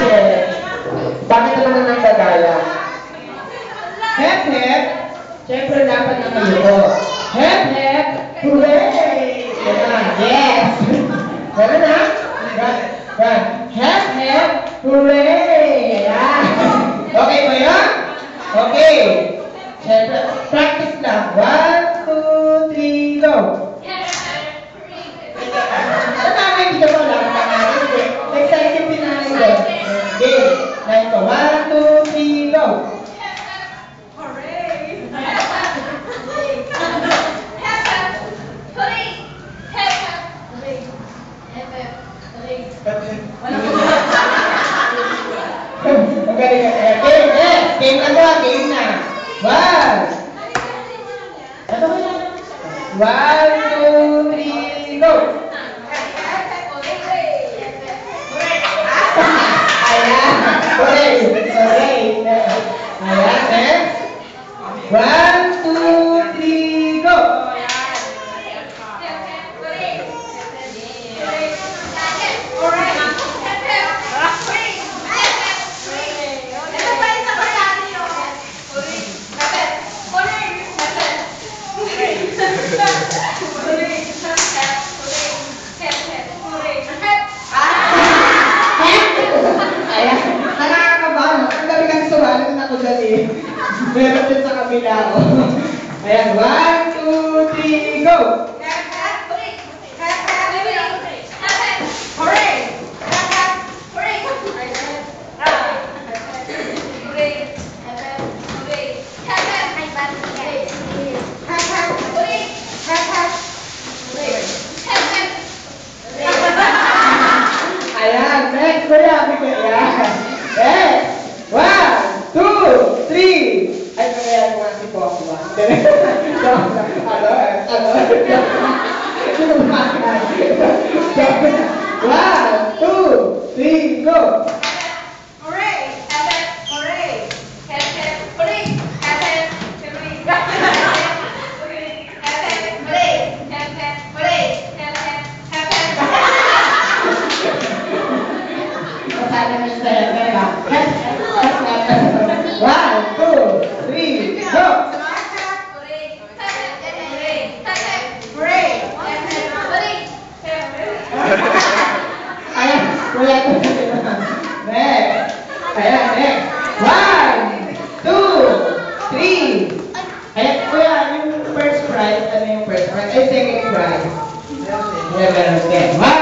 Yes. Bakit naman ang nagdadaya? Hep, hep. Siyempre dapat na kayo. Hep, hep. Hooray! Ganun. Yes. Ganun ha? Ganun. Ganun. Hep, hep. Hooray! Ayan. Okay ba yun? Okay. Siyempre, practice lang. One, two, three, go. Ano namin dito po lang ang natin? Excited din namin doon. Okay. Like ko. One, two, three, go. Ang galing ka. Eh, Game, eh. Na to, game na. One. Ito ko yan. One, two, three, go. Ayan. Correct. Correct. Ayan, next. One, two, three, go. Ayan. Nakakakabahan. Ang dami kang suwalan ako dyan eh. Meron din sa kabila ko. Ayan. One, two, three, go. Ayan. Next. Kuya. Ayan. Next. One, two, three. Ay, nga si ah. Ano? Ano? One, two, three, go. everything in Christ. Amen. Amen.